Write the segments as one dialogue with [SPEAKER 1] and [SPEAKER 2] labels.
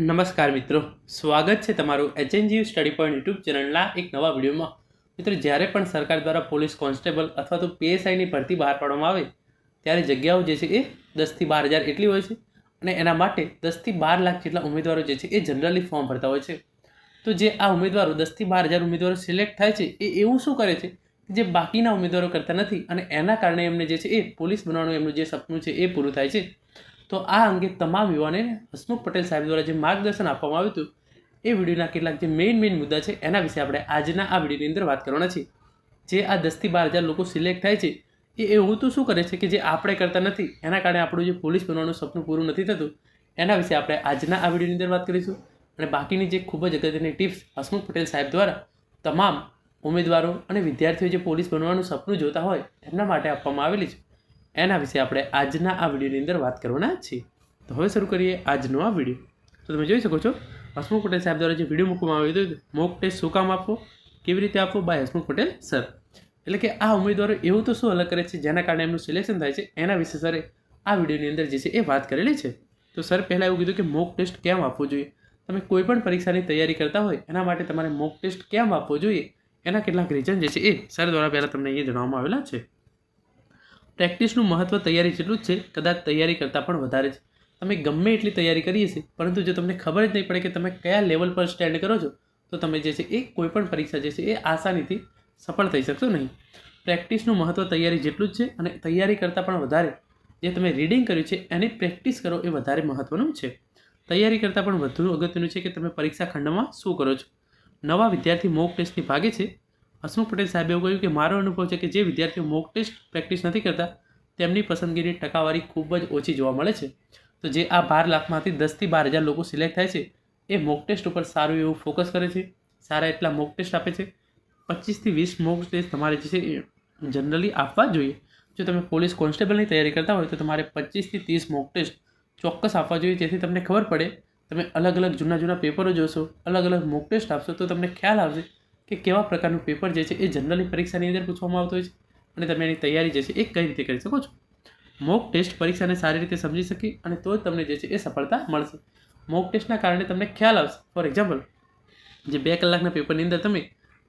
[SPEAKER 1] નમસ્કાર મિત્રો. સ્વાગત છે તમારું એચએનજી સ્ટડી પોઈન્ટ યુટ્યુબ ચેનલના એક નવા વિડીયોમાં. મિત્રો, જ્યારે પણ સરકાર દ્વારા પોલીસ કોન્સ્ટેબલ અથવા તો પીએસઆઈની ભરતી બહાર પાડવામાં આવે, ત્યારે જગ્યાઓ જે છે એ દસથી બાર હજાર એટલી હોય છે અને એના માટે દસથી બાર લાખ જેટલા ઉમેદવારો જે છે એ જનરલી ફોર્મ ભરતા હોય છે. તો જે આ ઉમેદવારો દસથી બાર હજાર ઉમેદવારો સિલેક્ટ થાય છે, એ એવું શું કરે છે કે જે બાકીના ઉમેદવારો કરતા નથી અને એના કારણે એમને જે છે એ પોલીસ બનવાનું એમનું જે સપનું છે એ પૂરું થાય છે. તો આ અંગે તમામ યુવાને હસમુખ પટેલ સાહેબ દ્વારા જે માર્ગદર્શન આપવામાં આવ્યું હતું, એ વિડીયોના કેટલાક જે મેઇન મેઇન મુદ્દા છે, એના વિશે આપણે આજના આ વિડીયોની અંદર વાત કરવાના છીએ. જે આ દસથી બાર હજાર લોકો સિલેક્ટ થાય છે, એ એવું તો શું કરે છે કે જે આપણે કરતા નથી, એના કારણે આપણું જે પોલીસ બનવાનું સપનું પૂરું નથી થતું, એના વિશે આપણે આજના આ વિડીયોની અંદર વાત કરીશું. અને બાકીની જે ખૂબ જ અગત્યની ટિપ્સ હસમુખ પટેલ સાહેબ દ્વારા તમામ ઉમેદવારો અને વિદ્યાર્થીઓ જે પોલીસ બનવાનું સપનું જોતા હોય, એમના માટે આપવામાં આવેલી છે. એના વિશે આપણે આજના આ વિડીયોની અંદર વાત કરવાના છીએ. તો હવે શરૂ કરીએ આજનો આ વીડિયો. તો તમે જોઈ શકો છો, હસમુખ પટેલ સાહેબ દ્વારા જે વીડિયો મૂકવામાં આવ્યો હતો, મોક ટેસ્ટ શું કામ આપવો, કેવી રીતે આપવો બાય હસમુખ પટેલ સર એટલે કે આ ઉમેદવારો એવું તો શું અલગ કરે છે, જેના કારણે એમનું સિલેક્શન થાય છે, એના વિશે સરે આ વિડીયોની અંદર જે છે એ વાત કરેલી છે. તો સર પહેલાં એવું કીધું કે મોક ટેસ્ટ કેમ આપવો જોઈએ? તમે કોઈ પણ પરીક્ષાની તૈયારી કરતા હોય, એના માટે તમારે મોક ટેસ્ટ કેમ આપવો જોઈએ? એના કેટલાક રીઝન જે છે એ સર દ્વારા પહેલાં તમને અહીંયા જણાવવામાં આવેલા છે. પ્રેક્ટિસનું મહત્ત્વ તૈયારી જેટલું જ છે, કદાચ તૈયારી કરતાં પણ વધારે છે. તમે ગમે એટલી તૈયારી કરીએ છીએ, પરંતુ જો તમને ખબર જ નહીં પડે કે તમે કયા લેવલ પર સ્ટેન્ડ કરો છો, તો તમે જે છે એ કોઈપણ પરીક્ષા જે છે એ આસાનીથી સફળ થઈ શકશો નહીં. પ્રેક્ટિસનું મહત્ત્વ તૈયારી જેટલું જ છે અને તૈયારી કરતાં પણ વધારે. જે તમે રીડિંગ કર્યું છે, એની પ્રેક્ટિસ કરો એ વધારે મહત્ત્વનું છે. તૈયારી કરતાં પણ વધુ અગત્યનું છે કે તમે પરીક્ષા ખંડમાં શું કરો છો. નવા વિદ્યાર્થી મોક ટેસ્ટની ભાગે છે હસમુખ પટેલ સાહેબે એવું કહ્યું કે મારો અનુભવ છે કે જે વિદ્યાર્થીઓ મોક ટેસ્ટ પ્રેક્ટિસ નથી કરતા, તેમની પસંદગીની ટકાવારી ખૂબ જ ઓછી જોવા મળે છે. તો જે આ બાર લાખમાંથી દસથી બાર હજાર લોકો સિલેક્ટ થાય છે, એ મોક ટેસ્ટ ઉપર સારું એવું ફોકસ કરે છે, સારા એટલા મોક ટેસ્ટ આપે છે. પચીસથી વીસ મોક ટેસ્ટ તમારે જે છે એ જનરલી આપવા જ જોઈએ. જો તમે પોલીસ કોન્સ્ટેબલની તૈયારી કરતા હોય તો તમારે પચીસથી ત્રીસ મોક ટેસ્ટ ચોક્કસ આપવા જોઈએ, જેથી તમને ખબર પડે. તમે અલગ અલગ જૂના જૂના પેપરો જોશો, અલગ અલગ મોક ટેસ્ટ આપશો તો તમને ખ્યાલ આવશે કે કેવા પ્રકારનું પેપર જે છે એ જનરલી પરીક્ષાની અંદર પૂછવામાં આવતું હોય છે અને તમે એની તૈયારી જે છે એ કઈ રીતે કરી શકો છો? મોક ટેસ્ટ પરીક્ષાને સારી રીતે સમજી શકી અને તો જ તમને જે છે એ સફળતા મળશે. મોક ટેસ્ટના કારણે તમને ખ્યાલ આવશે. ફોર એક્ઝામ્પલ જે બે કલાકના પેપરની અંદર તમે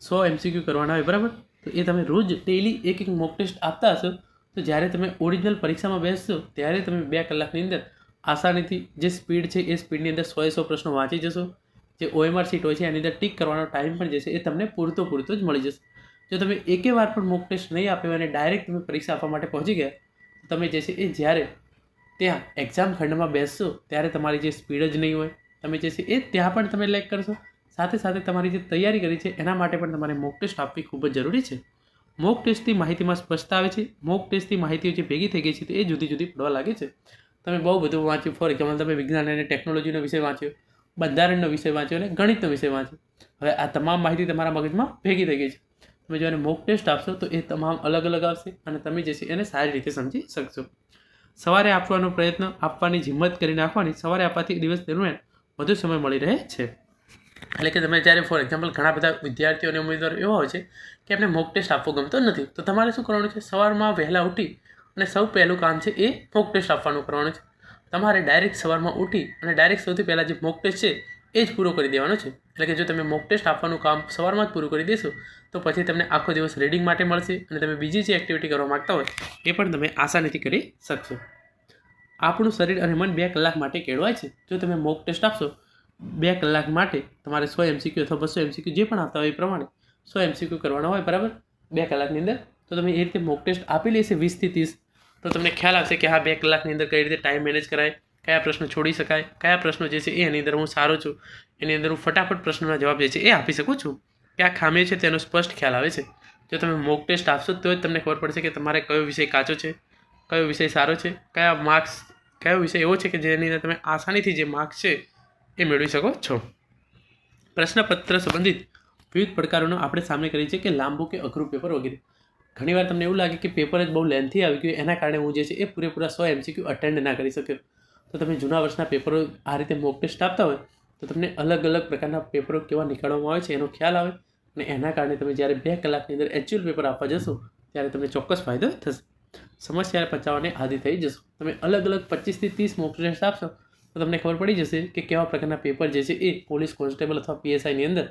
[SPEAKER 1] સો એમસીક્યુ કરવાના હોય, બરાબર? તો એ તમે રોજ ડેલી એક એક મોક ટેસ્ટ આપતા હશો. તો જ્યારે તમે ઓરિજિનલ પરીક્ષામાં બેસશો, ત્યારે તમે બે કલાકની અંદર આસાનીથી જે સ્પીડ છે એ સ્પીડની અંદર સો સો પ્રશ્નો વાંચી જશો. જે ઓએમઆર સીટ હોય છે, એની અંદર ટીક કરવાનો ટાઈમ પણ જે છે એ તમને પૂરતો પૂરતો જ મળી જશે. જો તમે એકે વાર પણ મોક ટેસ્ટ નહીં આપ્યો અને ડાયરેક્ટ તમે પરીક્ષા આપવા માટે પહોંચી ગયા, તો તમે જે છે એ જ્યારે ત્યાં એક્ઝામ ખંડમાં બેસશો, ત્યારે તમારી જે સ્પીડ જ નહીં હોય. તમે જે છે એ ત્યાં પણ તમે લેક કરશો. સાથે સાથે તમારી જે તૈયારી કરી છે, એના માટે પણ તમારે મોક ટેસ્ટ આપવી ખૂબ જ જરૂરી છે. મોક ટેસ્ટથી માહિતીમાં સ્પષ્ટતા આવે છે. મોક ટેસ્ટથી માહિતીઓ જે ભેગી થઈ ગઈ છે, તો એ જુદી જુદી પડવા લાગે છે. તમે બહુ બધું વાંચ્યું. ફોર એક્ઝામ્પલ તમે વિજ્ઞાન અને ટેકનોલોજીનો વિષય વાંચ્યો. બંધારણનો વિષય વાંચ્યો અને ગણિતનો વિષય વાંચ્યો. હવે આ તમામ માહિતી તમારા મગજમાં ભેગી થઈ ગઈ છે. તમે જો એને મોક ટેસ્ટ આપશો તો એ તમામ અલગ અલગ આવશે અને તમે જે છે એને સારી રીતે સમજી શકશો. સવારે આપવાનો પ્રયત્ન, આપવાની હિંમત કરી નાખવાની સવારે આપવાથી દિવસ દરમિયાન વધુ સમય મળી રહે છે. એટલે કે તમે જ્યારે ફોર એક્ઝામ્પલ ઘણા બધા વિદ્યાર્થીઓ અને ઉમેદવારો એવા હોય છે કે એમને મોક ટેસ્ટ આપવો ગમતો નથી, તો તમારે શું કરવાનું છે? સવારમાં વહેલા ઉઠી અને સૌ પહેલું કામ છે એ મોક ટેસ્ટ આપવાનું કરવાનું છે. તમારે ડાયરેક્ટ સવારમાં ઉઠી અને ડાયરેક્ટ સૌથી પહેલાં જે મોક ટેસ્ટ છે, એ જ પૂરો કરી દેવાનો છે. એટલે કે જો તમે મોક ટેસ્ટ આપવાનું કામ સવારમાં જ પૂરું કરી દેશો, તો પછી તમને આખો દિવસ રીડિંગ માટે મળશે અને તમે બીજી જે એક્ટિવિટી કરવા માગતા હોય, એ પણ તમે આસાનીથી કરી શકશો. આપણું શરીર અને મન બે કલાક માટે કેળવાય છે. જો તમે મોક ટેસ્ટ આપશો, બે કલાક માટે તમારે સો એમસીક્યુ અથવા બસો એમસીક્યુ જે પણ આવતા હોય એ પ્રમાણે સો એમસીક્યુ કરવાના હોય, બરાબર? બે કલાકની અંદર. તો તમે એ રીતે મોક ટેસ્ટ આપી લેશે વીસથી ત્રીસ તો તમને ખ્યાલ આવશે કે હા બે કલાકની અંદર કઈ રીતે ટાઈમ મેનેજ કરાય, કયા પ્રશ્નો છોડી શકાય, કયા પ્રશ્નો જે છે એની અંદર હું સારો છું, એની અંદર હું ફટાફટ પ્રશ્નોના જવાબ જે છે એ આપી શકું છું. ક્યાં ખામી છે તેનો સ્પષ્ટ ખ્યાલ આવે છે. જો તમે મોક ટેસ્ટ આપશો તો જ તમને ખબર પડશે કે તમારે કયો વિષય કાચો છે, કયો વિષય સારો છે, કયા માર્ક્સ કયો વિષય એવો છે કે જેની અંદર તમે આસાનીથી જે માર્ક્સ છે એ મેળવી શકો છો. પ્રશ્નપત્ર સંબંધિત વિવિધ પડકારોનો આપણે સામે કરીએ છીએ કે લાંબુ કે અઘરું પેપર વગેરે. ઘણીવાર તમને એવું લાગે કે પેપર જ બહુ લેન્થી આવી ગયું, એના કારણે હું જે છે એ પૂરેપૂરા સો એમસીક્યુ અટેન્ડ ના કરી શક્યો. તો તમે જૂના વર્ષના પેપરો આ રીતે મોક ટેસ્ટ આપતા હોય, તો તમને અલગ અલગ પ્રકારના પેપરો કેવા નીકાળવામાં આવે છે એનો ખ્યાલ આવે અને એના કારણે તમે જ્યારે બે કલાકની અંદર એચ્યુઅલ પેપર આપવા જશો, ત્યારે તમને ચોક્કસ ફાયદો થશે. સમસ્યા પચાવવાને આદિ થઈ જશો. તમે અલગ અલગ પચીસથી ત્રીસ મોક ટેસ્ટ આપશો, તો તમને ખબર પડી જશે કે કેવા પ્રકારના પેપર જે છે એ પોલીસ કોન્સ્ટેબલ અથવા પીએસઆઈની અંદર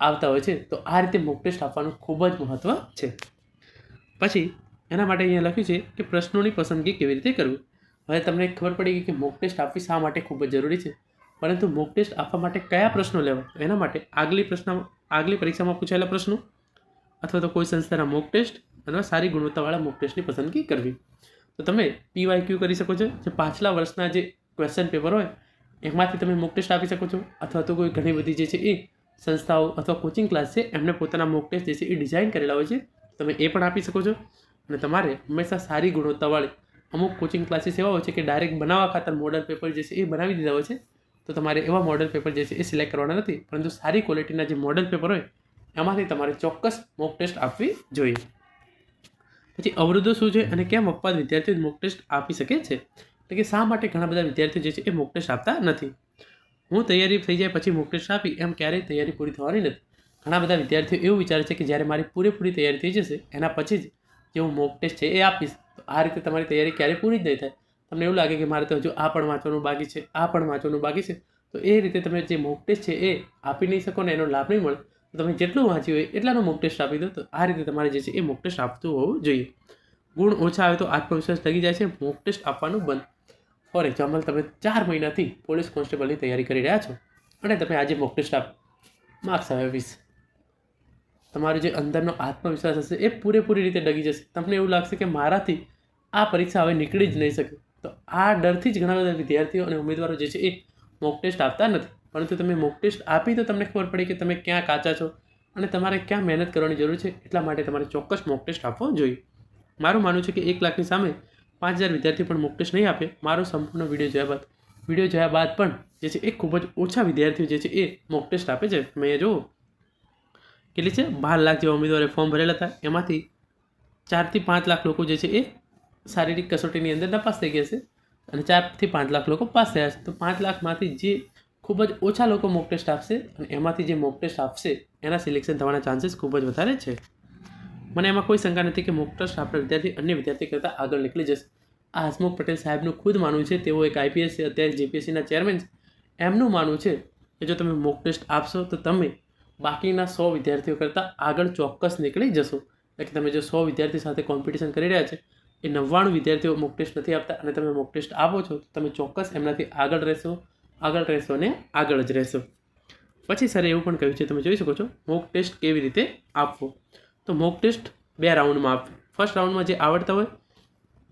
[SPEAKER 1] આવતા હોય છે. તો આ રીતે મોક ટેસ્ટ આપવાનું ખૂબ જ મહત્ત્વ છે. પછી એના માટે અહીંયા લખ્યું છે કે પ્રશ્નોની પસંદગી કેવી રીતે કરવી? હવે તમને ખબર પડી ગઈ કે મોક ટેસ્ટ આપવી શા માટે ખૂબ જ જરૂરી છે? પરંતુ મોક ટેસ્ટ આપવા માટે કયા પ્રશ્નો લેવા એના માટે આગલી પ્રશ્ન આગલી પરીક્ષામાં પૂછાયેલા પ્રશ્નો અથવા તો કોઈ સંસ્થાના મોક ટેસ્ટ અથવા સારી ગુણવત્તાવાળા મોક ટેસ્ટની પસંદગી કરવી. તો તમે પીવાય ક્યુ કરી શકો છો. જે પાછલા વર્ષના જે ક્વેશ્ચન પેપર હોય, એમાંથી તમે મોક ટેસ્ટ આપી શકો છો. અથવા તો કોઈ ઘણી બધી જે છે એ સંસ્થાઓ અથવા કોચિંગ ક્લાસ છે, એમને પોતાના મોક ટેસ્ટ જે છે એ ડિઝાઇન કરેલા હોય છે. તમે એ પણ આપી શકો છો. અને તમારે હંમેશા સારી ગુણવત્તાવાળી અમુક કોચિંગ ક્લાસીસ એવા હોય છે કે ડાયરેક્ટ બનાવવા ખાતર મોડલ પેપર જે છે એ બનાવી દીધા હોય છે. તો તમારે એવા મોડલ પેપર જે છે એ સિલેક્ટ કરવાના નથી. પરંતુ સારી ક્વોલિટીના જે મોડલ પેપર હોય, એમાંથી તમારે ચોક્કસ મોક ટેસ્ટ આપવી જોઈએ. પછી અવરોધો શું છે અને કેમ અપવાદ વિદ્યાર્થીઓ મોક ટેસ્ટ આપી શકે છે? એટલે કે શા માટે ઘણા બધા વિદ્યાર્થીઓ જે છે એ મોક ટેસ્ટ આપતા નથી? હું તૈયારી થઈ જાય પછી મોક ટેસ્ટ આપી, એમ ક્યારેય તૈયારી પૂરી થવાની નથી. ઘણા બધા વિદ્યાર્થીઓ એવું વિચારે છે કે જ્યારે મારી પૂરેપૂરી તૈયારી થઈ જશે, એના પછી જ જે હું મોક ટેસ્ટ છે એ આપીશ, તો આ રીતે તમારી તૈયારી ક્યારેય પૂરી જ નહીં થાય. તમને એવું લાગે કે મારે તો હજુ આ પણ વાંચવાનું બાકી છે, આ પણ વાંચવાનું બાકી છે, તો એ રીતે તમે જે મોક ટેસ્ટ છે એ આપી નહીં શકો ને એનો લાભ નહીં મળે, તો તમે જેટલું વાંચ્યું હોય એટલાનો મોક ટેસ્ટ આપી દો, તો આ રીતે તમારે જે છે એ મોક ટેસ્ટ આપતું હોવું જોઈએ. ગુણ ઓછા આવે તો આત્મવિશ્વાસ લગી જાય છે મોક ટેસ્ટ આપવાનું બંધ. ફોર એક્ઝામ્પલ તમે ચાર મહિનાથી પોલીસ કોન્સ્ટેબલની તૈયારી કરી રહ્યા છો, અને તમે આજે મોક ટેસ્ટ આપ માર્ક્સ આવે વીસ. તમારો જે અંદરનો આત્મવિશ્વાસ હશે એ પૂરેપૂરી રીતે ડગી જશે. તમને એવું લાગશે કે મારાથી આ પરીક્ષા હવે નીકળી જ નહીં શકે. તો આ ડરથી જ ઘણા બધા વિદ્યાર્થીઓ અને ઉમેદવારો જે છે એ મોક ટેસ્ટ આપતા નથી. પરંતુ તમે મોક ટેસ્ટ આપી તો તમને ખબર પડી કે તમે ક્યાં કાચા છો અને તમારે ક્યાં મહેનત કરવાની જરૂર છે એટલા માટે તમારે ચોક્કસ મોક ટેસ્ટ આપવો જોઈએ. મારું માનવું છે કે એક લાખની સામે પાંચ હજાર વિદ્યાર્થી પણ મોક ટેસ્ટ નહીં આપે. મારો સંપૂર્ણ વીડિયો જોયા બાદ. વીડિયો જોયા બાદ પણ જે છે એ ખૂબ જ ઓછા વિદ્યાર્થીઓ જે છે એ મોક ટેસ્ટ આપે છે. મેં જુઓ કેટલી છે? બાર લાખ જેવા ઉમેદવારે ફોર્મ ભરેલા હતા. એમાંથી ચારથી પાંચ લાખ લોકો જે છે એ શારીરિક કસોટીની અંદર નપાસ થઈ ગયા છે અને ચારથી પાંચ લાખ લોકો પાસ થયા છે. તો પાંચ લાખમાંથી જે ખૂબ જ ઓછા લોકો મોક ટેસ્ટ આપશે અને એમાંથી જે મોક ટેસ્ટ આપશે, એના સિલેક્શન થવાના ચાન્સીસ ખૂબ જ વધારે છે. મને એમાં કોઈ શંકા નથી કે મોક ટેસ્ટ આપણા વિદ્યાર્થી અન્ય વિદ્યાર્થી કરતાં આગળ નીકળી જશે. આ હસમુખ પટેલ સાહેબનું ખુદ માનવું છે. તેઓ એક આઈપીએસ અત્યારે જીપીએસસીના ચેરમેન એમનું માનવું છે કે જો તમે મોક ટેસ્ટ આપશો તો તમે બાકીના સો વિદ્યાર્થીઓ કરતાં આગળ ચોક્કસ નીકળી જશો. એટલે કે તમે જો સો વિદ્યાર્થી સાથે કોમ્પિટિશન કરી રહ્યા છે, એ નવ્વાણું વિદ્યાર્થીઓ મોક ટેસ્ટ નથી આપતા અને તમે મોક ટેસ્ટ આપો છો, તો તમે ચોક્કસ એમનાથી આગળ રહેશો આગળ રહેશો અને આગળ જ રહેશો. પછી સરે એવું પણ કહ્યું છે, તમે જોઈ શકો છો મોક ટેસ્ટ કેવી રીતે આપવો? તો મોક ટેસ્ટ બે રાઉન્ડમાં આપવું ફર્સ્ટ રાઉન્ડમાં જે આવડતા હોય,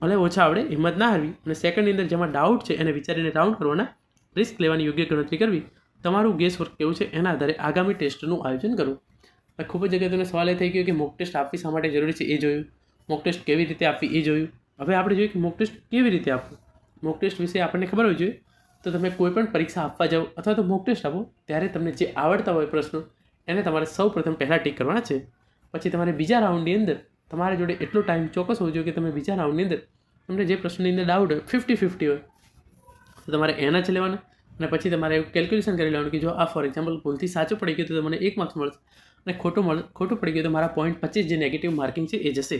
[SPEAKER 1] ભલે ઓછા આવડે, હિંમત ના હારવી અને સેકન્ડની અંદર જેમાં ડાઉટ છે એને વિચારીને રાઉન્ડ કરવાના રિસ્ક લેવાની યોગ્ય ગણતરી કરવી તમારું ગેસ વર્ક કેવું છે? એના આધારે આગામી ટેસ્ટનું આયોજન કરવું ખૂબ જ અગત્યનો સવાલ એ થઈ ગયો કે મોક ટેસ્ટ આપવી શા માટે જરૂરી છે એ જોયું. મોક ટેસ્ટ કેવી રીતે આપવી એ જોયું. હવે આપણે જોઈએ કે મોક ટેસ્ટ કેવી રીતે આપવું? મોક ટેસ્ટ વિશે આપણને ખબર હોવી જોઈએ. તો તમે કોઈ પણ પરીક્ષા આપવા જાઓ અથવા તો મોક ટેસ્ટ આપો, ત્યારે તમને જે આવડતા હોય પ્રશ્નો, એને તમારે સૌ પ્રથમ પહેલાં ટીક કરવાના છે. પછી તમારે બીજા રાઉન્ડની અંદર તમારા જોડે એટલો ટાઈમ ચોક્કસ હોવો જોઈએ કે તમે બીજા રાઉન્ડની અંદર તમને જે પ્રશ્નની અંદર ડાઉટ હોય ફિફ્ટી ફિફ્ટી હોય, તો તમારે એના જ લેવાના. અને પછી તમારે એવું કેલ્ક્યુલેશન કરી લેવાનું કે જો આ ફોર એક્ઝામ્પલ ભૂલથી સાચું પડી ગયું તો મને એક માર્ક્સ મળશે. અને ખોટું મળ, ખોટું પડી ગયું તો મારા પોઈન્ટ પચીસ જે નેગેટિવ માર્કિંગ છે એ જશે.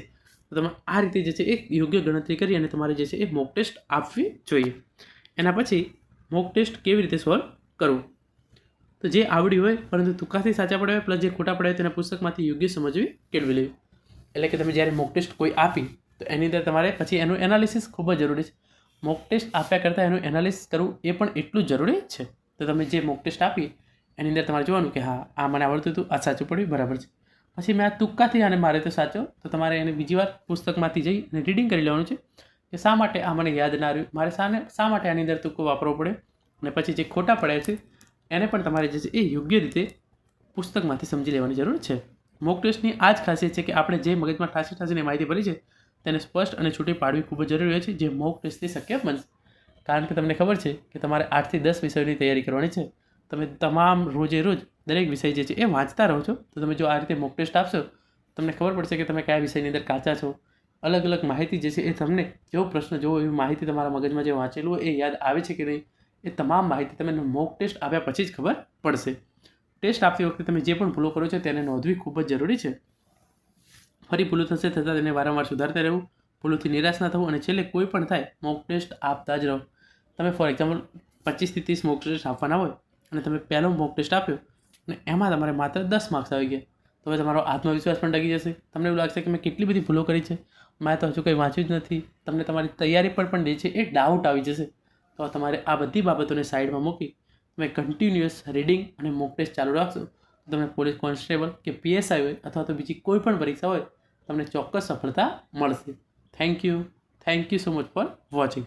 [SPEAKER 1] તો તમે આ રીતે જે છે એ યોગ્ય ગણતરી કરી અને તમારે જે છે એ મોક ટેસ્ટ આપવી જોઈએ. એના પછી મોક ટેસ્ટ કેવી રીતે સોલ્વ કરવું? તો જે આવડ્યું હોય, પરંતુ તુકાથી સાચા પડ્યા હોય પ્લસ જે ખોટા પડ્યા હોય, તેના પુસ્તકમાંથી યોગ્ય સમજવી કેળવી લેવી. એટલે કે તમે જ્યારે મોક ટેસ્ટ કોઈ આપી, તો એની અંદર તમારે પછી એનું એનાલિસિસ ખૂબ જ જરૂરી છે. મોક ટેસ્ટ આપ્યા કરતાં એનું એનાલિસિસ કરવું એ પણ એટલું જરૂરી છે. તો તમે જે મોક ટેસ્ટ આપી, એની અંદર તમારે જોવાનું કે હા, આ મને આવડતું હતું, આ સાચું પડ્યું, બરાબર છે. પછી મેં આ તુક્કાથી આને મારે તો સાચો, તો તમારે એને બીજી વાર પુસ્તકમાંથી જઈ અને રીડિંગ કરી લેવાનું છે કે શા માટે આ મને યાદ ના રહ્યું? મારે શાને શા માટે આની અંદર તુક્કો વાપરવો પડે? અને પછી જે ખોટા પડ્યા છે, એને પણ તમારે જે છે એ યોગ્ય રીતે પુસ્તકમાંથી સમજી લેવાની જરૂર છે. મોક ટેસ્ટની આ જ ખાસિયત છે કે આપણે જે મગજમાં ઠાસી ઠાસીને માહિતી ભરી છે તેને સ્પષ્ટ અને છૂટી પાડવી ખૂબ જ જરૂરી હોય છે, જે મોક ટેસ્ટથી શક્ય બનશે. કારણ કે તમને ખબર છે કે તમારે આઠથી દસ વિષયોની તૈયારી કરવાની છે. તમે તમામ રોજે રોજ દરેક વિષય જે છે એ વાંચતા રહો છો. તો તમે જો આ રીતે મોક ટેસ્ટ આપશો, તમને ખબર પડશે કે તમે કયા વિષયની અંદર કાચા છો. અલગ અલગ માહિતી જે છે એ તમને જેવો પ્રશ્ન જોવો, એવી માહિતી તમારા મગજમાં જે વાંચેલું હોય એ યાદ આવે છે કે નહીં, એ તમામ માહિતી તમને મોક ટેસ્ટ આપ્યા પછી જ ખબર પડશે. ટેસ્ટ આપતી વખતે તમે જે પણ ભૂલો કરો છો તેને નોંધવી ખૂબ જ જરૂરી છે. ફરી ભૂલો થશે થતાં તેને વારંવાર સુધારતા રહેવું, ભૂલોથી નિરાશ ના થવું અને છેલ્લે કોઈ પણ થાય મોક ટેસ્ટ આપતા જ રહો. તમે ફોર એક્ઝામ્પલ પચીસથી ત્રીસ મોક ટેસ્ટ આપવાના હોય અને તમે પહેલો મોક ટેસ્ટ આપ્યો અને એમાં તમારે માત્ર દસ માર્ક્સ આવી ગયા, તો હવે તમારો આત્મવિશ્વાસ પણ ડગી જશે. તમને એવું લાગશે કે મેં કેટલી બધી ભૂલો કરી છે, મેં તો હજુ કંઈ વાંચ્યું જ નથી. તમને તમારી તૈયારી પર પણ જે છે એ ડાઉટ આવી જશે. તો તમારે આ બધી બાબતોને સાઈડમાં મૂકી તમે કન્ટિન્યુઅસ રીડિંગ અને મોક ટેસ્ટ ચાલુ રાખશો. તમે પોલીસ કોન્સ્ટેબલ કે પીએસઆઈ હોય અથવા તો બીજી કોઈ પણ પરીક્ષા હોય તમને ચોક્કસ સફળતા મળશે. Thank you thank you so much for watching